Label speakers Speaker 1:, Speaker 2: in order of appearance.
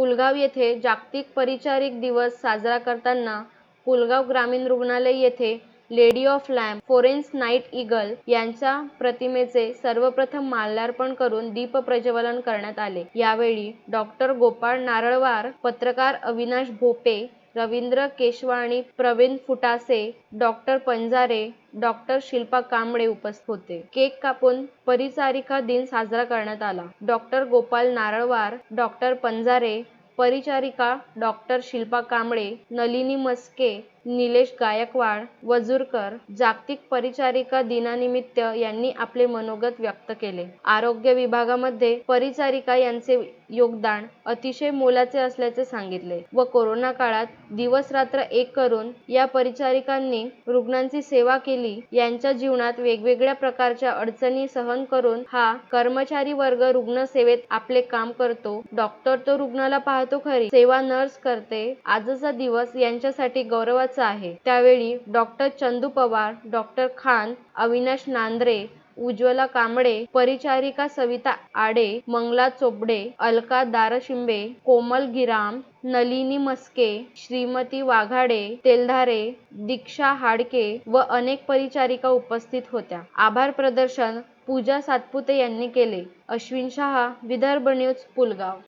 Speaker 1: पुलगाव येथे जागतिक परिचारिक दिवस साजरा करताना पुलगाव ग्रामीण रुग्णालय येथे lady of lamp Florence Nightingale यांच्या प्रतिमेचे सर्वप्रथम माल्यार्पण करून दीपप्रज्वलन करण्यात आले. यावेळी डॉक्टर गोपाळ नारळवार, पत्रकार अविनाश भोपे, रवींद्र केशवाणी, प्रवीण फुटासे, डॉक्टर पंजारे, डॉक्टर शिल्पा कांबळे उपस्थित होते. केक कापून परिचारिका दिन साजरा करण्यात आला. डॉक्टर गोपाल नारळवार, डॉक्टर पंजारे, परिचारिका डॉक्टर शिल्पा कांबळे, नलिनी मस्के निलेश गायकवाड वजूरकर जागतिक परिचारिका दिनानिमित्त यांनी आपले मनोगत व्यक्त केले. आरोग्य विभागामध्ये परिचारिका यांचे योगदान अतिशय मोलाचे असल्याचे सांगितले व कोरोना काळात दिवस-रात्र एक करून या परिचारिकांनी रुग्णांची सेवा केली. यांच्या जीवनात वेगवेगळ्या प्रकारच्या अडचणी सहन करून हा कर्मचारी वर्ग रुग्णसेवेत आपले काम करतो. डॉक्टर तो रुग्णाला पाहतो खरी, सेवा नर्स करते. आजचा दिवस यांच्यासाठी गौरवाचा आहे. त्यावेळी डॉ. चंदू पवार, डॉक्टर खान, अविनाश नांद्रे, उज्ज्वला कांबळे, परिचारिका सविता आडे, मंगला चोपडे, अलका दारशिंबे, कोमल गिराम, नलिनी मस्के श्रीमती वाघाडे तेलधारे, दीक्षा हाडके व अनेक परिचारिका उपस्थित होत्या. आभार प्रदर्शन पूजा सातपुते यांनी केले. अश्विन शहा, विदर्भ न्यूज, पुलगाव.